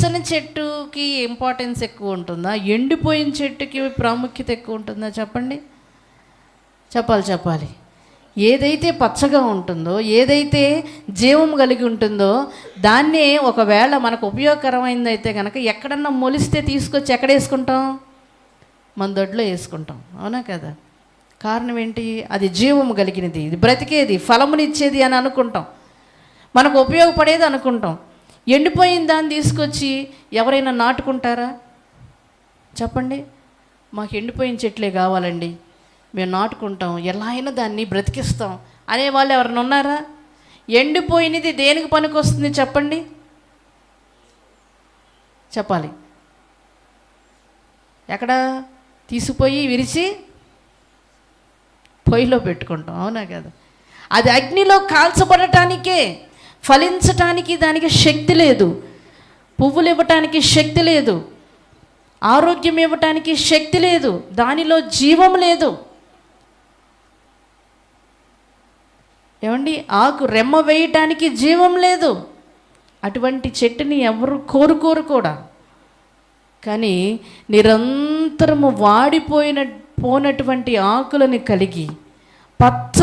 పచ్చని చెట్టుకి ఇంపార్టెన్స్ ఎక్కువ ఉంటుందా? ఎండిపోయిన చెట్టుకి ప్రాముఖ్యత ఎక్కువ ఉంటుందా? చెప్పండి. చెప్పాలి చెప్పాలి. ఏదైతే పచ్చగా ఉంటుందో ఏదైతే జీవం కలిగి ఉంటుందో దాన్నే ఒకవేళ మనకు ఉపయోగకరమైందైతే కనుక ఎక్కడన్నా మొలిస్తే తీసుకొచ్చి ఎక్కడ వేసుకుంటాం మన దొడ్లో వేసుకుంటాం. అవునా కదా? కారణం ఏంటి? అది జీవం కలిగినది. ఇది బ్రతికేది ఫలమునిచ్చేది అని అనుకుంటాం. మనకు ఉపయోగపడేది అనుకుంటాం. ఎండిపోయిన దాన్ని తీసుకొచ్చి ఎవరైనా నాటుకుంటారా? చెప్పండి. మాకు ఎండిపోయిన చెట్లే కావాలండి. మేము నాటుకుంటాం. ఎలా అయినా దాన్ని బ్రతికిస్తాం. అనే వాళ్ళు ఎవరైనా ఉన్నారా? ఎండిపోయినది దేనికి పనికొస్తుంది చెప్పండి. చెప్పాలి. ఎక్కడ? తీసుకుపోయి విరిచి పొయ్యిలో పెట్టుకుంటాం. అవునా కదా? అది అగ్నిలో కాల్చబడటానికే ఫలించటానికి దానికి శక్తి లేదు. పువ్వులు ఇవ్వటానికి శక్తి లేదు. ఆరోగ్యం ఇవ్వటానికి శక్తి లేదు. దానిలో జీవం లేదు. ఏమండి? ఆకు రెమ్మ వేయటానికి జీవం లేదు. అటువంటి చెట్టుని ఎవరు కోరుకోరు కూడా. కానీ నిరంతరము వాడిపోయిన పోనటువంటి ఆకులను కలిగి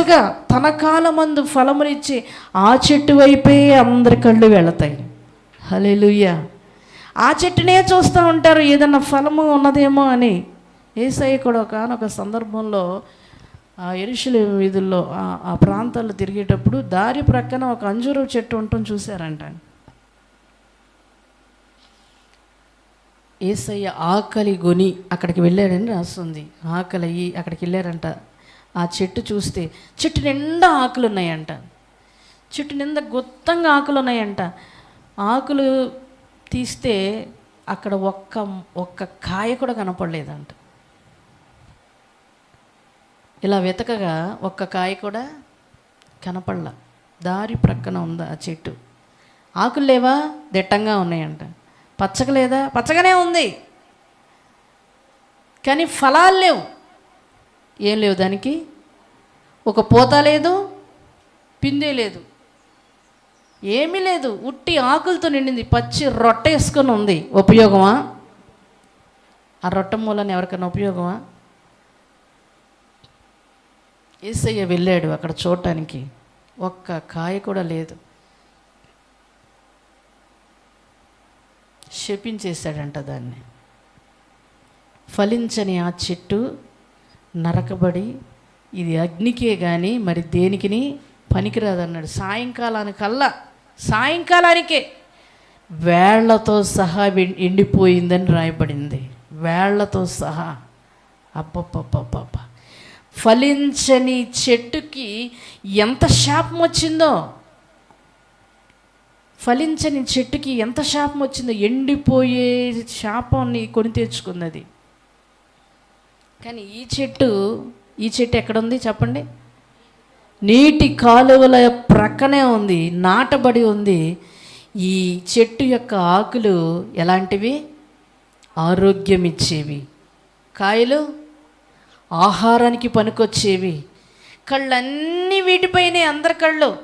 పచ్చగా తన కాలమందు ఫలమునిచ్చి ఆ చెట్టు వైపే అందరి కళ్ళు వెళతాయి. హల్లెలూయా. ఆ చెట్టునే చూస్తూ ఉంటారు ఏదన్నా ఫలము ఉన్నదేమో అని. ఏసయ్య కూడా ఒక సందర్భంలో ఆ ఎరుషుల వీధుల్లో ఆ- ఆ ప్రాంతాల్లో తిరిగేటప్పుడు దారి ప్రక్కన ఒక అంజూరు చెట్టు ఉండటం చూశారంట. ఏసయ్య ఆకలి గొని అక్కడికి వెళ్ళాడని రాస్తుంది. ఆకలి అయ్యి అక్కడికి వెళ్ళారంట. ఆ చెట్టు చూస్తే చెట్టు నిండా ఆకులు ఉన్నాయంట చెట్టు నిండా గుత్తంగా ఆకులు ఉన్నాయంట ఆకులు తీస్తే అక్కడ ఒక్క ఒక్క కాయ కూడా కనపడలేదంట. ఇలా వెతకగా ఒక్క కాయ కూడా కనపడలా. దారి ప్రక్కన ఉందా ఆ చెట్టు. ఆకులు లేవా? దిట్టంగా ఉన్నాయంట. పచ్చగా లేదా? పచ్చగానే ఉంది. కానీ ఫలాలు లేవు. ఏం లేవు దానికి. ఒక పూత లేదు పిందే లేదు. ఏమీ లేదు. ఉట్టి ఆకులతో నిండింది. పచ్చి రొట్టె వేసుకొని ఉంది. ఉపయోగమా? ఆ రొట్టె మూలని ఎవరికైనా ఉపయోగమా? ఏసయ్య వెళ్ళాడు అక్కడ చూడటానికి. ఒక్క కాయ కూడా లేదు. శపించేశాడంట దాన్ని. ఫలించని ఆ చెట్టు నరకబడి ఇది అగ్నికే కానీ మరి దేనికిని పనికిరాదన్నాడు. సాయంకాలానికల్లా సాయంకాలానికే వేళ్ళతో సహా ఎండిపోయిందని రాయబడింది. వేళ్ళతో సహా. అబ్బబ్బబ్బబ్బబ్బ ఫలించని చెట్టుకి ఎంత శాపం వచ్చిందో ఫలించని చెట్టుకి ఎంత శాపం వచ్చిందో ఎండిపోయే శాపాన్ని కొని తెచ్చుకున్నది. కానీ ఈ చెట్టు ఈ చెట్టు ఎక్కడుంది చెప్పండి? నీటి కాలువల ప్రక్కనే ఉంది నాటబడి ఉంది. ఈ చెట్టు యొక్క ఆకులు ఎలాంటివి? ఆరోగ్యం ఇచ్చేవి కాయలు ఆహారానికి పనికొచ్చేవి. కళ్ళన్నీ వీటిపైనే అందరి కళ్ళు.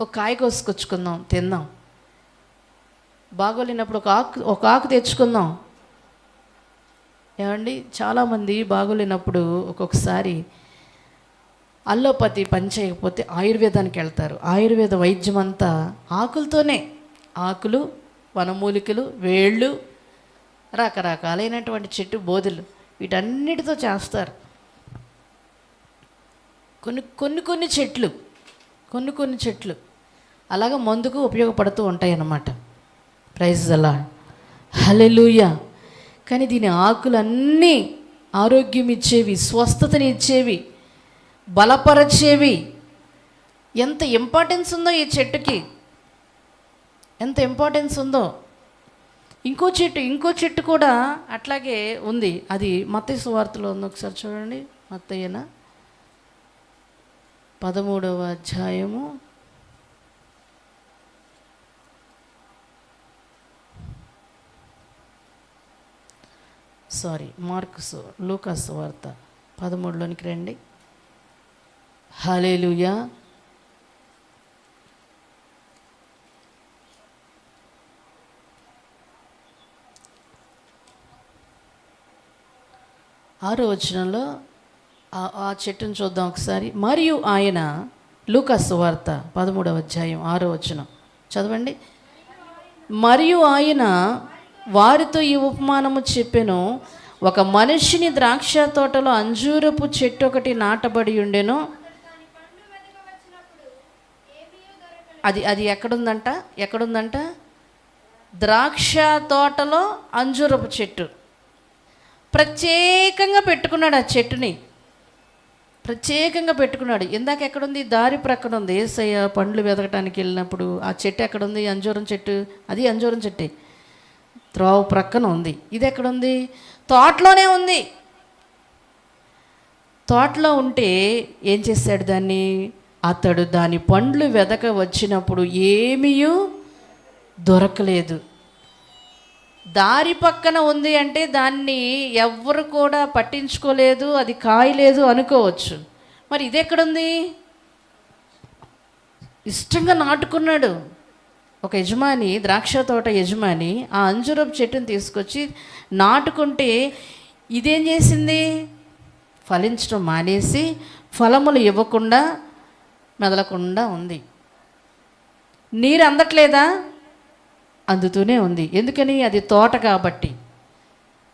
ఒక కాయ కోసుకొచ్చుకుందాం తిందాం. బాగోలేనప్పుడు ఒక ఆకు ఒక ఆకు తెచ్చుకుందాం. ఏమండి? చాలామంది బాగోలేనప్పుడు ఒక్కొక్కసారి అల్లోపతి పని చేయకపోతే ఆయుర్వేదానికి వెళ్తారు. ఆయుర్వేద వైద్యం అంతా ఆకులతోనే. ఆకులు వనమూలికలు వేళ్ళు రకరకాలైనటువంటి చెట్టు బోధులు వీటన్నిటితో చేస్తారు. కొన్ని కొన్ని కొన్ని చెట్లు కొన్ని కొన్ని చెట్లు అలాగ మందుకు ఉపయోగపడుతూ ఉంటాయి అన్నమాట ప్రైజ్ అలా హలెలుయా కానీ దీని ఆకులన్నీ ఆరోగ్యం ఇచ్చేవి స్వస్థతని ఇచ్చేవి బలపరచేవి. ఎంత ఇంపార్టెన్స్ ఉందో ఈ చెట్టుకి? ఎంత ఇంపార్టెన్స్ ఉందో? ఇంకో చెట్టు ఇంకో చెట్టు కూడా అట్లాగే ఉంది. అది మత్తయ్య సువార్తలో ఉంది. ఒకసారి చూడండి. మత్తయ్యన పదమూడవ అధ్యాయము. సారీ మార్క్స్ లూకాస్ వార్త పదమూడులోనికి రండి. హలేలుయా ఆరో వచనంలో ఆ చెట్టును చూద్దాం ఒకసారి. మరియు ఆయన లూకాస్ వార్త పదమూడవ అధ్యాయం ఆరో వచనం. చదవండి. మరియు ఆయన వారితో ఈ ఉపమానము చెప్పెను. ఒక మనిషిని ద్రాక్ష తోటలో అంజూరపు చెట్టు ఒకటి నాటబడి ఉండెను. అది అది ఎక్కడుందంట? ఎక్కడుందంట? ద్రాక్ష తోటలో అంజూరపు చెట్టు. ప్రత్యేకంగా పెట్టుకున్నాడు ఆ చెట్టుని. ప్రత్యేకంగా పెట్టుకున్నాడు. ఇందాక ఎక్కడుంది? దారి ప్రక్కన ఉంది. ఏసయ్య పండ్లు వెతకటానికి వెళ్ళినప్పుడు ఆ చెట్టు ఎక్కడుంది? అంజూరం చెట్టు. అది అంజూరం చెట్టే. త్రోవ ప్రక్కన ఉంది. ఇది ఎక్కడుంది? తోటలోనే ఉంది. తోటలో ఉంటే ఏం చేశాడు దాన్ని? అతడు దాని పండ్లు వెదక వచ్చినప్పుడు ఏమీయూ దొరకలేదు. దారి పక్కన ఉంది అంటే దాన్ని ఎవ్వరు కూడా పట్టించుకోలేదు అది కాయలేదు అనుకోవచ్చు. మరి ఇది ఎక్కడుంది? ఇష్టంగా నాటుకున్నాడు. ఒక యజమాని ద్రాక్ష తోట యజమాని ఆ అంజురపు చెట్టుని తీసుకొచ్చి నాటుకుంటే ఇదేం చేసింది? ఫలించడం మానేసి ఫలములు ఇవ్వకుండా మెదలకుండా ఉంది. నీరు అందట్లేదా? అందుతూనే ఉంది. ఎందుకని? అది తోట కాబట్టి.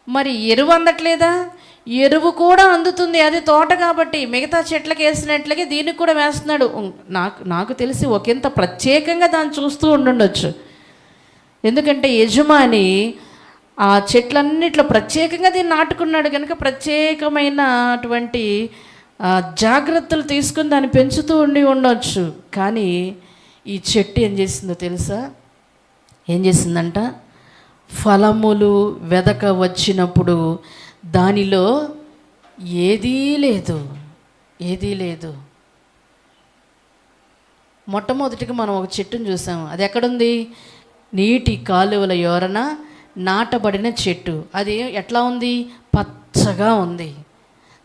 మరి ఎరువు అందట్లేదా? ఎరువు కూడా అందుతుంది. అది తోట కాబట్టి మిగతా చెట్లకి వేసినట్లగే దీనికి కూడా వేస్తున్నాడు. నాకు నాకు తెలిసి ఒకంత ప్రత్యేకంగా దాన్ని చూస్తూ ఉండుండొచ్చు. ఎందుకంటే యజమాని ఆ చెట్లన్నిట్లో ప్రత్యేకంగా దీన్ని నాటుకున్నాడు కనుక ప్రత్యేకమైనటువంటి అటువంటి జాగ్రత్తలు తీసుకుని దాన్ని పెంచుతూ ఉండి ఉండొచ్చు. కానీ ఈ చెట్టు ఏం చేసిందో తెలుసా? ఏం చేసిందంట? ఫలములు వెదక వచ్చినప్పుడు దానిలో ఏదీ లేదు ఏదీ లేదు. మొట్టమొదటిగా మనం ఒక చెట్టును చూసాము అది ఎక్కడుంది? నీటి కాలువల యోరన నాటబడిన చెట్టు. అది ఎట్లా ఉంది? పచ్చగా ఉంది.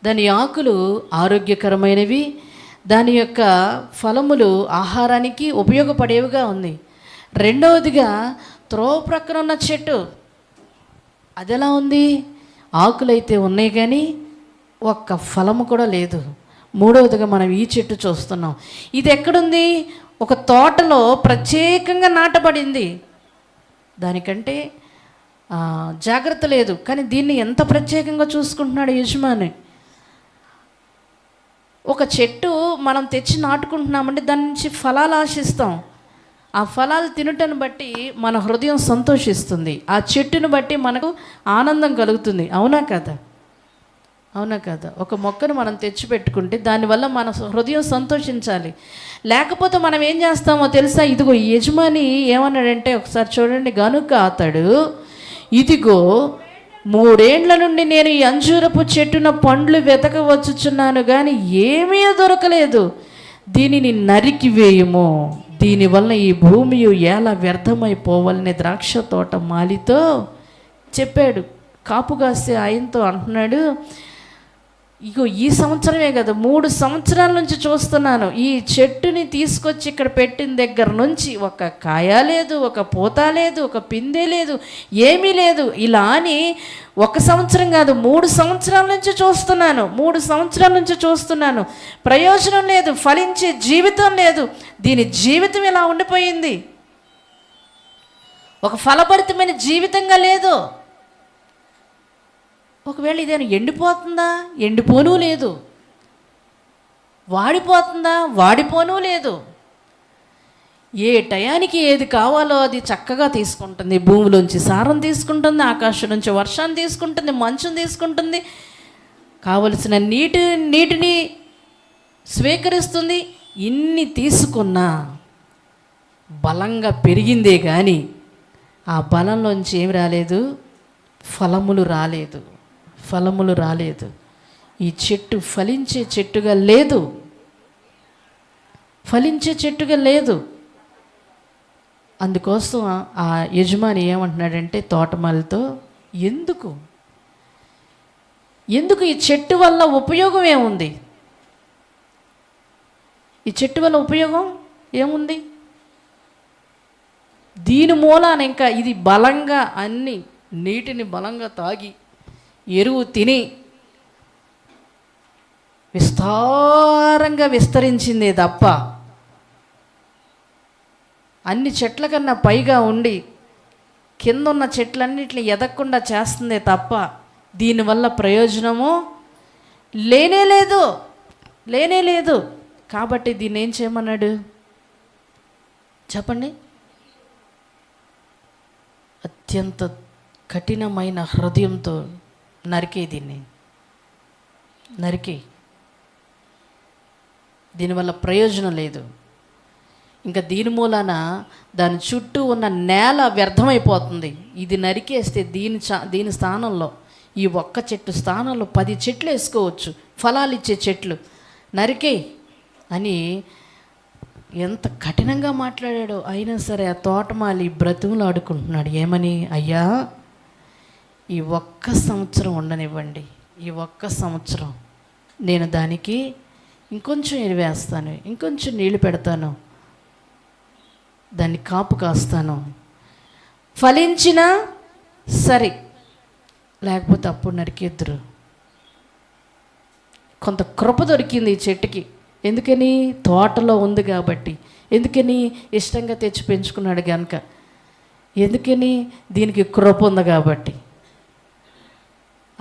దాని ఆకులు ఆరోగ్యకరమైనవి. దాని యొక్క ఫలములు ఆహారానికి ఉపయోగపడేవిగా ఉంది. రెండవదిగా త్రోవ ప్రక్కన ఉన్న చెట్టు. అది ఎలా ఉంది? ఆకులైతే ఉన్నాయి కానీ ఒక్క ఫలము కూడా లేదు. మూడవదిగా మనం ఈ చెట్టు చూస్తున్నాం. ఇది ఎక్కడుంది? ఒక తోటలో ప్రత్యేకంగా నాటబడింది. దానికంటే జాగ్రత్త లేదు. కానీ దీన్ని ఎంత ప్రత్యేకంగా చూసుకుంటున్నాడు యజమాని? ఒక చెట్టు మనం తెచ్చి నాటుకుంటున్నామంటే దాని నుంచి ఫలాలు ఆశిస్తాం. ఆ ఫలాలు తినటను బట్టి మన హృదయం సంతోషిస్తుంది. ఆ చెట్టును బట్టి మనకు ఆనందం కలుగుతుంది. అవునా కదా? అవునా కదా? ఒక మొక్కను మనం తెచ్చిపెట్టుకుంటే దానివల్ల మన హృదయం సంతోషించాలి. లేకపోతే మనం ఏం చేస్తామో తెలుసా? ఇదిగో యజమాని ఏమన్నాడంటే ఒకసారి చూడండి గనుక అతడు ఇదిగో మూడేండ్ల నుండి నేను ఈ అంజూరపు చెట్టున పండ్లు వెతకవచ్చుచున్నాను కానీ ఏమీ దొరకలేదు. దీనిని నరికివేయము దీనివల్ల ఈ భూమి ఎలా వ్యర్థమైపోవాలని ద్రాక్ష తోట మాలితో చెప్పాడు. కాపు కాస్తే ఆయనతో అంటున్నాడు ఇగో ఈ సంవత్సరమే కదా మూడు సంవత్సరాల నుంచి చూస్తున్నాను. ఈ చెట్టుని తీసుకొచ్చి ఇక్కడ పెట్టిన దగ్గర నుంచి ఒక కాయ లేదు ఒక పూత లేదు ఒక పిందె లేదు ఏమీ లేదు. ఇలా అని ఒక సంవత్సరం కాదు మూడు సంవత్సరాల నుంచి చూస్తున్నాను మూడు సంవత్సరాల నుంచి చూస్తున్నాను. ప్రయోజనం లేదు ఫలించే జీవితం లేదు. దీని జీవితం ఇలా ఉండిపోయింది. ఒక ఫలభరితమైన జీవితంగా లేదు. ఒకవేళ ఇదేనా ఎండిపోతుందా? ఎండిపోనూ లేదు. వాడిపోతుందా? వాడిపోనూ లేదు. ఏ టయానికి ఏది కావాలో అది చక్కగా తీసుకుంటుంది. భూమిలోంచి సారం తీసుకుంటుంది ఆకాశం నుంచి వర్షాన్ని తీసుకుంటుంది మంచుని తీసుకుంటుంది. కావలసిన నీటి నీటిని స్వీకరిస్తుంది. ఇన్ని తీసుకున్నా బలంగా పెరిగిందే కానీ ఆ బలంలోంచి ఏమి రాలేదు? ఫలములు రాలేదు. ఫలములు రాలేదు. ఈ చెట్టు ఫలించే చెట్టుగా లేదు. ఫలించే చెట్టుగా లేదు. అందుకోసం ఆ- యజమాని ఏమంటున్నాడంటే తోటమాలతో ఎందుకు? ఎందుకు ఈ చెట్టు వల్ల ఉపయోగం ఏముంది? ఈ చెట్టు వల్ల ఉపయోగం ఏముంది? దీని మూలాన ఇంకా ఇది బలంగా అన్ని నీటిని బలంగా తాగి ఎరువు తిని విస్తారంగా విస్తరించింది తప్ప అన్ని చెట్ల కన్నా పైగా ఉండి కింద ఉన్న చెట్లన్నిటిని ఎదగకుండా చేస్తుందే తప్ప దీనివల్ల ప్రయోజనము లేనే లేదు లేనే లేదు. కాబట్టి దీన్ని ఏం చేయమన్నాడు? చెప్పండి. అత్యంత కఠినమైన హృదయంతో నరికే దీన్ని. నరికే. దీనివల్ల ప్రయోజనం లేదు. ఇంకా దీని మూలాన దాని చుట్టూ ఉన్న నేల వ్యర్థమైపోతుంది. ఇది నరికేస్తే దీని చా- దీని స్థానంలో ఈ ఒక్క చెట్టు స్థానంలో పది చెట్లు వేసుకోవచ్చు. ఫలాలు ఇచ్చే చెట్లు. నరికే అని ఎంత కఠినంగా మాట్లాడాడో. అయినా సరే ఆ తోటమాలి బ్రతుములు ఆడుకుంటున్నాడు. ఏమని? అయ్యా ఈ ఒక్క సంవత్సరం ఉండనివ్వండి. ఈ ఒక్క సంవత్సరం నేను దానికి ఇంకొంచెం ఎరివేస్తాను ఇంకొంచెం నీళ్ళు పెడతాను దాన్ని కాపు కాస్తాను. ఫలించినా సరే లేకపోతే అప్పుడు నరికేద్దరు. కొంత కృప దొరికింది ఈ చెట్టుకి. ఎందుకని? తోటలో ఉంది కాబట్టి. ఎందుకని? ఇష్టంగా తెచ్చి పెంచుకున్నాడు కనుక ఎందుకని? దీనికి కృప ఉంది కాబట్టి.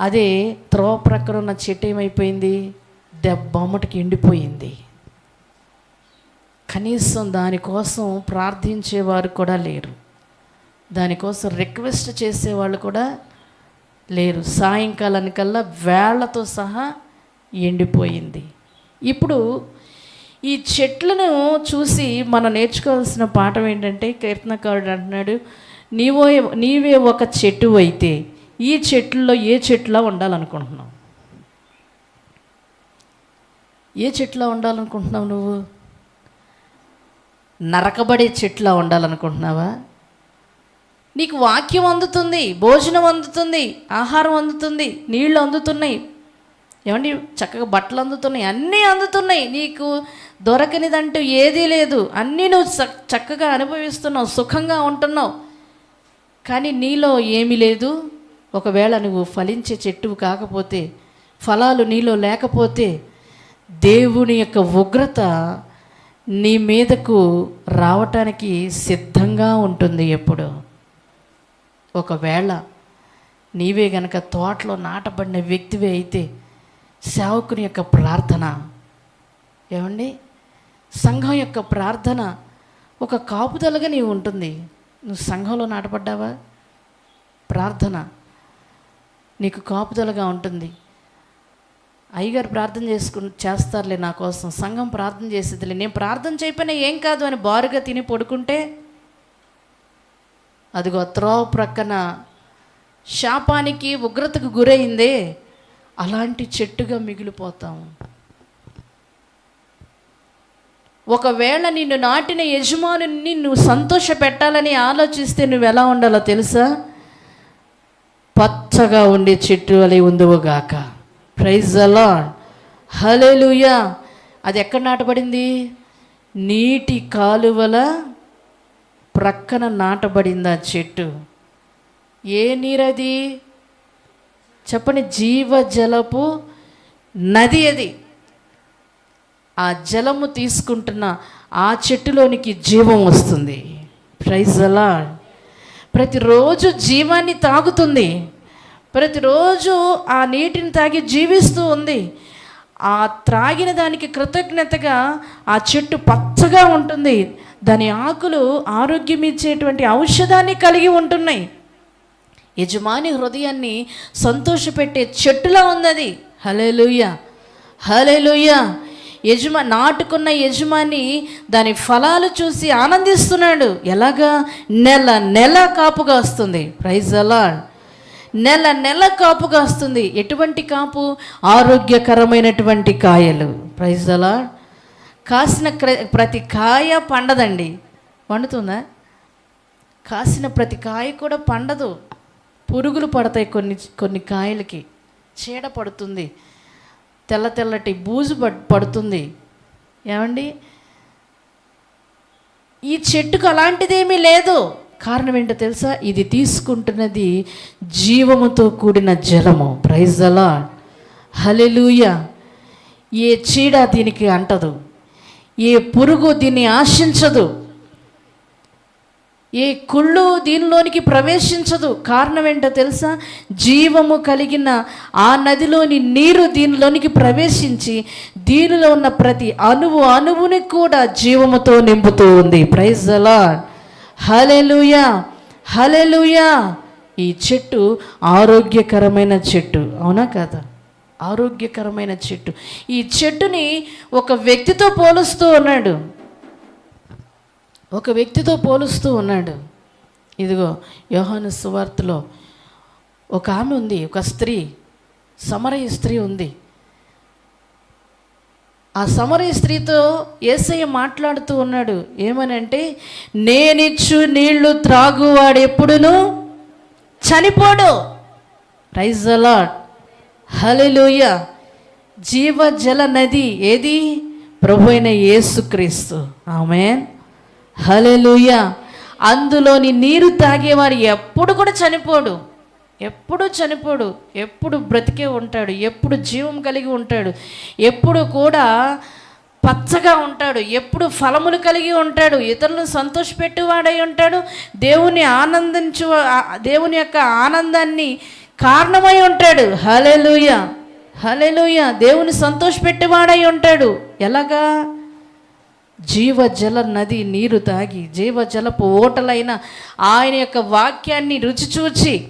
అదే త్రోవ ప్రక్కన ఉన్న చెట్టు ఏమైపోయింది? దెబ్బమ్మటికి ఎండిపోయింది. కనీసం దానికోసం ప్రార్థించేవారు కూడా లేరు. దానికోసం రిక్వెస్ట్ చేసేవాళ్ళు కూడా లేరు. సాయంకాలానికల్లా వేళ్ళతో సహా ఎండిపోయింది. ఇప్పుడు ఈ చెట్లను చూసి మనం నేర్చుకోవాల్సిన పాఠం ఏంటంటే కీర్తనకారుడు అంటున్నాడు నీవో నీవే ఒక చెట్టు అయితే ఈ చెట్లలో ఏ చెట్లా ఉండాలనుకుంటున్నావు? ఏ చెట్లా ఉండాలనుకుంటున్నావు నువ్వు? నరకబడే చెట్లా ఉండాలనుకుంటున్నావా? నీకు వాక్యం అందుతుంది భోజనం అందుతుంది ఆహారం అందుతుంది నీళ్ళు అందుతున్నాయి. ఏమండి? చక్కగా బట్టలు అందుతున్నాయి అన్నీ అందుతున్నాయి. నీకు దొరకనిదంటూ ఏదీ లేదు. అన్నీ నువ్వు చక్కగా అనుభవిస్తున్నావు సుఖంగా ఉంటున్నావు. కానీ నీలో ఏమీ లేదు. ఒకవేళ నువ్వు ఫలించే చెట్టువు కాకపోతే ఫలాలు నీలో లేకపోతే దేవుని యొక్క ఉగ్రత నీ మీదకు రావటానికి సిద్ధంగా ఉంటుంది ఎప్పుడు. ఒకవేళ నీవే గనక తోటలో నాటబడిన వ్యక్తివే అయితే సేవకుని యొక్క ప్రార్థన. ఏమండి? సంఘం యొక్క ప్రార్థన ఒక కాపుదలగా నీవు ఉంటుంది. నువ్వు సంఘంలో నాటపడ్డావా ప్రార్థన. నీకు కాపుదలగా ఉంటుంది. అయ్యగారు ప్రార్థన చేసుకు చేస్తారులే నా కోసం. సంఘం ప్రార్థన చేసేదిలే. నేను ప్రార్థన చేయకపోయినా ఏం కాదు అని బారుగా తిని పడుకుంటే అదిగో త్రోవ ప్రక్కన శాపానికి ఉగ్రతకు గురైందే. అలాంటి చెట్టుగా మిగిలిపోతాము ఒకవేళ నిన్ను నాటిన యజమానుని నువ్వు సంతోష పెట్టాలని ఆలోచిస్తే నువ్వు ఎలా ఉండాలో తెలుసా? పచ్చగా ఉండే చెట్టు అలే ఉందవుగాక ప్రైజ్ అలా హలేలుయా అది ఎక్కడ నాటబడింది? నీటి కాలువల ప్రక్కన నాటబడింది ఆ చెట్టు. ఏ నీరది? చెప్పని జీవజలపు నది అది. ఆ జలము తీసుకుంటున్న ఆ చెట్టులోనికి జీవం వస్తుంది. ప్రైజ్ అలా ప్రతిరోజు జీవాన్ని తాగుతుంది. ప్రతిరోజు ఆ నీటిని తాగి జీవిస్తూ ఉంది. ఆ త్రాగిన దానికి కృతజ్ఞతగా ఆ చెట్టు పచ్చగా ఉంటుంది. దాని ఆకులు ఆరోగ్యం ఇచ్చేటువంటి ఔషధాన్ని కలిగి ఉంటున్నాయి. యజమాని హృదయాన్ని సంతోషపెట్టే చెట్టులా ఉన్నది. హలేలుయ్య హలేలుయ్య యజమా నాటుకున్న యజమాని దాని ఫలాలు చూసి ఆనందిస్తున్నాడు. ఎలాగా? నెల నెల కాపుగా వస్తుంది. ప్రైజ్ అలా నెల నెల కాపుగా వస్తుంది. ఎటువంటి కాపు? ఆరోగ్యకరమైనటువంటి కాయలు. ప్రైజ్ అలా కాసిన ప్రతి కాయ పండదండి. పండుతుందా? కాసిన ప్రతి కాయ కూడా పండదు. పురుగులు పడతాయి కొన్ని కొన్ని కాయలకి. చీడ పడుతుంది. తెల్ల తెల్లటి బూజు పడ్ పడుతుంది. ఏమండి? ఈ చెట్టుకు అలాంటిదేమీ లేదు. కారణం ఏంటో తెలుసా? ఇది తీసుకుంటున్నది జీవముతో కూడిన జలము. ప్రైజ్ అలా హలెలూయ ఏ చీడ దీనికి అంటదు. ఏ పురుగు దీన్ని ఆశించదు. ఏ కుళ్ళు దీనిలోనికి ప్రవేశించదు. కారణం ఏంటో తెలుసా? జీవము కలిగిన ఆ నదిలోని నీరు దీనిలోనికి ప్రవేశించి దీనిలో ఉన్న ప్రతి అణువు అణువుని కూడా జీవముతో నింపుతూ ఉంది. ప్రైజ్ అలా హలెలుయా హలెలుయా ఈ చెట్టు ఆరోగ్యకరమైన చెట్టు అవునా కదా? ఆరోగ్యకరమైన చెట్టు. ఈ చెట్టుని ఒక వ్యక్తితో పోలుస్తూ ఉన్నాడు. ఒక వ్యక్తితో పోలుస్తూ ఉన్నాడు. ఇదిగో యోహాను సువార్తలో ఒక ఆమె ఉంది ఒక స్త్రీ సమరయ స్త్రీ ఉంది. ఆ సమరయ స్త్రీతో ఏసయ్య మాట్లాడుతూ ఉన్నాడు. ఏమనంటే నేనిచ్చు నీళ్ళు త్రాగువాడు ఎప్పుడును? చనిపోడు. రైజ్ అలాడ్ హలెలూయ జీవ జల నది ఏది? ప్రభు అయిన యేసుక్రీస్తు ఆమె హలెలూయ అందులోని నీరు తాగేవారు ఎప్పుడు కూడా చనిపోడు. ఎప్పుడు చనిపోడు ఎప్పుడు బ్రతికే ఉంటాడు ఎప్పుడు జీవం కలిగి ఉంటాడు ఎప్పుడు కూడా పచ్చగా ఉంటాడు ఎప్పుడు ఫలములు కలిగి ఉంటాడు ఇతరులను సంతోషపెట్టువాడై ఉంటాడు దేవుని ఆనందించు దేవుని యొక్క ఆనందాన్ని కారణమై ఉంటాడు. హలెలుయ హలెలుయ దేవుని సంతోషపెట్టేవాడై ఉంటాడు. ఎలాగా? జీవజల నది నీరు తాగి జీవజలపు ఓటలైన ఆయన యొక్క వాక్యాన్ని రుచి చూచి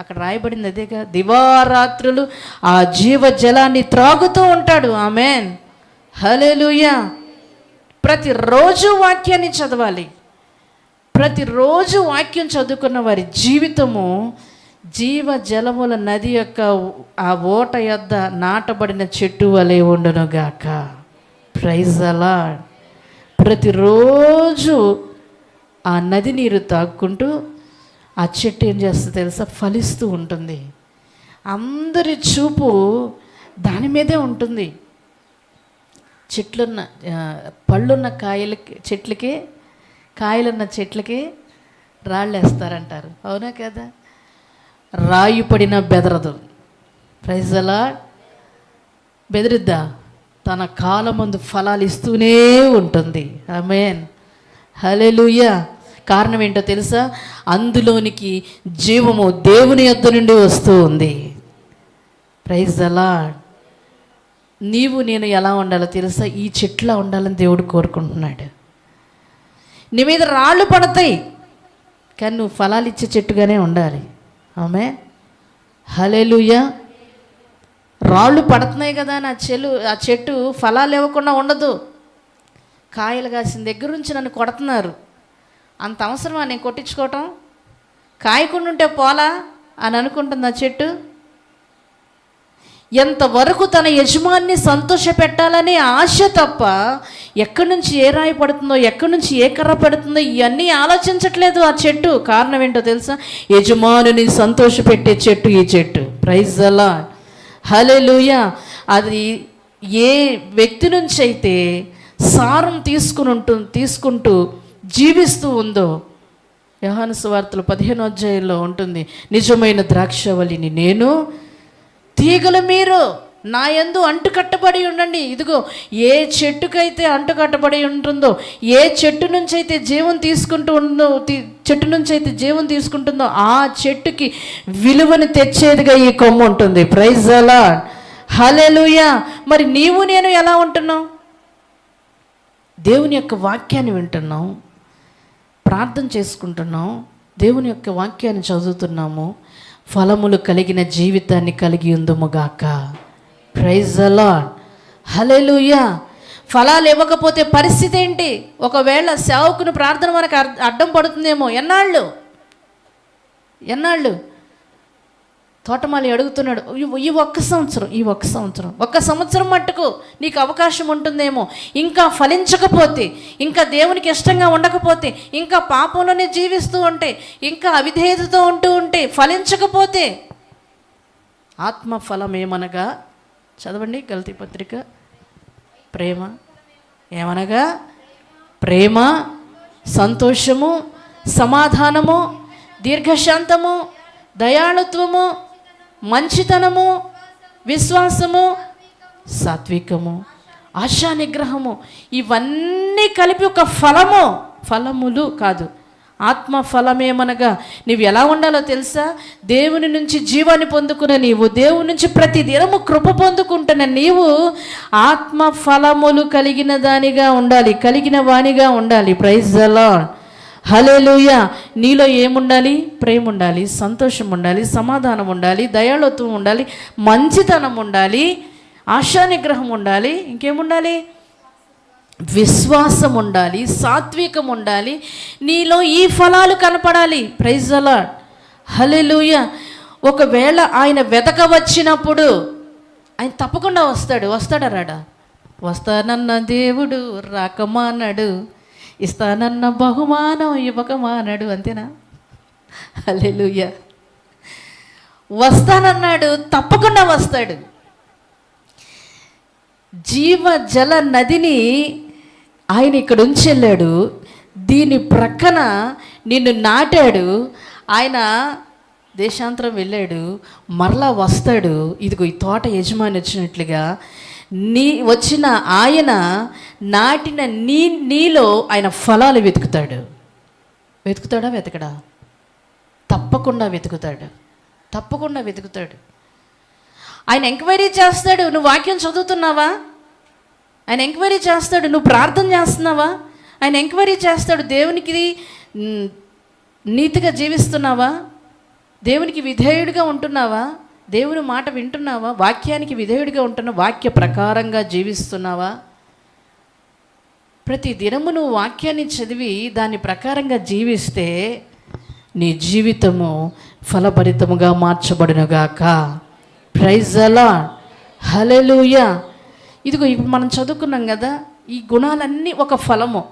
అక్కడ రాయబడింది అదేగా దివారాత్రులు ఆ జీవ జలాన్ని త్రాగుతూ ఉంటాడు. ఆమెన్. హలేలుయా ప్రతిరోజు వాక్యాన్ని చదవాలి. ప్రతిరోజు వాక్యం చదువుకున్న వారి జీవితము జీవ జలముల నది యొక్క ఆ ఓట యొద్ద నాటబడిన చెట్టు వలె ఉండునుగాక ప్రైజ్ అలా ప్రతిరోజు ఆ నది నీరు తాక్కుంటూ ఆ చెట్టు ఏం చేస్తుంది తెలుసా? ఫలిస్తూ ఉంటుంది. అందరి చూపు దాని మీదే ఉంటుంది. చెట్లున్న పళ్ళున్న కాయలకి చెట్లకి కాయలున్న చెట్లకి రాళ్ళు వేస్తారంటారు అవునా కదా? రాయి పడిన బెదరదు. ప్రైజలా బెదిరిద్దా? తన కాలమందు ఫలాలు ఇస్తూనే ఉంటుంది. ఐ మీన్ హలే లూయా కారణం ఏంటో తెలుసా? అందులోనికి జీవము దేవుని యొద్ద నుండి వస్తూ ఉంది. ప్రైజ్ అలా నీవు నేను ఎలా ఉండాలో తెలుసా? ఈ చెట్లా ఉండాలని దేవుడు కోరుకుంటున్నాడు. నీ మీద రాళ్ళు పడతాయి కానీ నువ్వు ఫలాలు ఇచ్చే చెట్టుగానే ఉండాలి. ఆమె హలేలుయ రాళ్ళు పడుతున్నాయి కదా నా చెలు ఆ చెట్టు ఫలాలు ఇవ్వకుండా ఉండదు. కాయలు కాసిన దగ్గర నుంచి నన్ను కొడుతున్నారు. అంత అవసరమా నేను కొట్టించుకోవటం? కాయకుండా ఉంటే పోలా అని అనుకుంటుంది ఆ చెట్టు. ఎంతవరకు తన యజమాన్ని సంతోష పెట్టాలనే ఆశ తప్ప ఎక్కడి నుంచి ఏ రాయి పడుతుందో ఎక్కడి నుంచి ఏ కర్ర పడుతుందో ఇవన్నీ ఆలోచించట్లేదు ఆ చెట్టు. కారణం ఏంటో తెలుసా? యజమానుని సంతోషపెట్టే చెట్టు ఈ చెట్టు. ప్రైజ్ అలా హలెలుయ అది ఏ వ్యక్తి నుంచి అయితే సారం తీసుకుని ఉంటు తీసుకుంటూ జీవిస్తూ ఉందో యోహాను సువార్తలు పదిహేను అధ్యాయంలో ఉంటుంది నిజమైన ద్రాక్షవల్లిని నేను తీగలు మీరు నా యందు అంటుకట్టబడి ఉండండి. ఇదిగో ఏ చెట్టుకైతే అంటుకట్టబడి ఉంటుందో ఏ చెట్టు నుంచి అయితే జీవం తీసుకుంటూ ఉందో చెట్టు నుంచి అయితే జీవం తీసుకుంటుందో ఆ చెట్టుకి విలువని తెచ్చేదిగా ఈ కొమ్మ ఉంటుంది. ప్రైజ్ అలా హలెలుయా మరి నీవు నేను ఎలా ఉంటున్నావు దేవుని యొక్క వాక్యాన్ని వింటున్నావు ప్రార్థన చేసుకుంటున్నాం. దేవుని యొక్క వాక్యాన్ని చదువుతున్నాము. ఫలములు కలిగిన జీవితాన్ని కలిగి ఉందుముగాక ప్రైజ్ అలా హలెలుయా ఫలాలు ఇవ్వకపోతే పరిస్థితి ఏంటి? ఒకవేళ సేవకుని ప్రార్థన మనకు అడ్డం పడుతుందేమో. ఎన్నాళ్ళు? ఎన్నాళ్ళు? తోటమాలి అడుగుతున్నాడు ఈ- ఒక్క సంవత్సరం ఈ ఒక్క సంవత్సరం ఒక్క సంవత్సరం మట్టుకు నీకు అవకాశం ఉంటుందేమో. ఇంకా ఫలించకపోతే ఇంకా దేవునికి ఇష్టంగా ఉండకపోతే ఇంకా పాపంలోనే జీవిస్తూ ఉంటే ఇంకా అవిధేయతతో ఉంటూ ఉంటే ఫలించకపోతే ఆత్మ ఫలం ఏమనగా చదవండి గల్తీ పత్రిక ప్రేమ ఏమనగా ప్రేమ సంతోషము సమాధానము దీర్ఘశాంతము దయాళుత్వము మంచితనము విశ్వాసము సాత్వికము ఆశా నిగ్రహము ఇవన్నీ కలిపి ఒక ఫలము. ఫలములు కాదు. ఆత్మ ఫలమేమనగా నీవు ఎలా ఉండాలో తెలుసా? దేవుని నుంచి జీవాన్ని పొందుకున్న నీవు దేవుని నుంచి ప్రతి దినము కృప పొందుకుంటున్న నీవు ఆత్మ ఫలములు కలిగిన దానిగా ఉండాలి కలిగిన వాణిగా ఉండాలి. ప్రైజ్ అలా హలేలుయ నీలో ఏముండాలి? ప్రేమ ఉండాలి సంతోషం ఉండాలి సమాధానం ఉండాలి దయాళత్వం ఉండాలి మంచితనం ఉండాలి ఆశానిగ్రహం ఉండాలి ఇంకేముండాలి? విశ్వాసం ఉండాలి సాత్వికం ఉండాలి నీలో ఈ ఫలాలు కనపడాలి. ప్రైజ్ అలా హలెలుయ ఒకవేళ ఆయన వెతక వచ్చినప్పుడు ఆయన తప్పకుండా వస్తాడు. వస్తాడా రాడా? వస్తానన్న దేవుడు రాకమానడు. ఇస్తానన్న బహుమానం ఇవ్వకమానడు అంతేనా? అల్లెలుయ్య వస్తానన్నాడు తప్పకుండా వస్తాడు. జీవ జల నదిని ఆయన ఇక్కడ ఉంచి వెళ్ళాడు దీని ప్రక్కన నిన్ను నాటాడు. ఆయన దేశాంతరం వెళ్ళాడు. మరలా వస్తాడు. ఇదిగో ఈ తోట యజమాని వచ్చినట్లుగా నీ వచ్చిన ఆయన నాటిన నీ నీలో ఆయన ఫలాలు వెతుకుతాడు. వెతుకుతాడా? వెతకడా? తప్పకుండా వెతుకుతాడు. తప్పకుండా వెతుకుతాడు. ఆయన ఎంక్వైరీ చేస్తాడు. నువ్వు వాక్యం చదువుతున్నావా? ఆయన ఎంక్వైరీ చేస్తాడు. నువ్వు ప్రార్థన చేస్తున్నావా? ఆయన ఎంక్వైరీ చేస్తాడు. దేవునికి నీతిగా జీవిస్తున్నావా? దేవునికి విధేయుడిగా ఉంటున్నావా? దేవుని మాట వింటున్నావా? వాక్యానికి విధేయుడిగా ఉంటున్న వాక్య ప్రకారంగా జీవిస్తున్నావా? ప్రతి దినము నువ్వు వాక్యాన్ని చదివి దాని ప్రకారంగా జీవిస్తే నీ జీవితము ఫలభరితముగా మార్చబడినగాక. ప్రైజ్ అలా హలెలుయ ఇదిగో ఇప్పుడు మనం చదువుకున్నాం కదా ఈ గుణాలన్నీ ఒక ఫలము.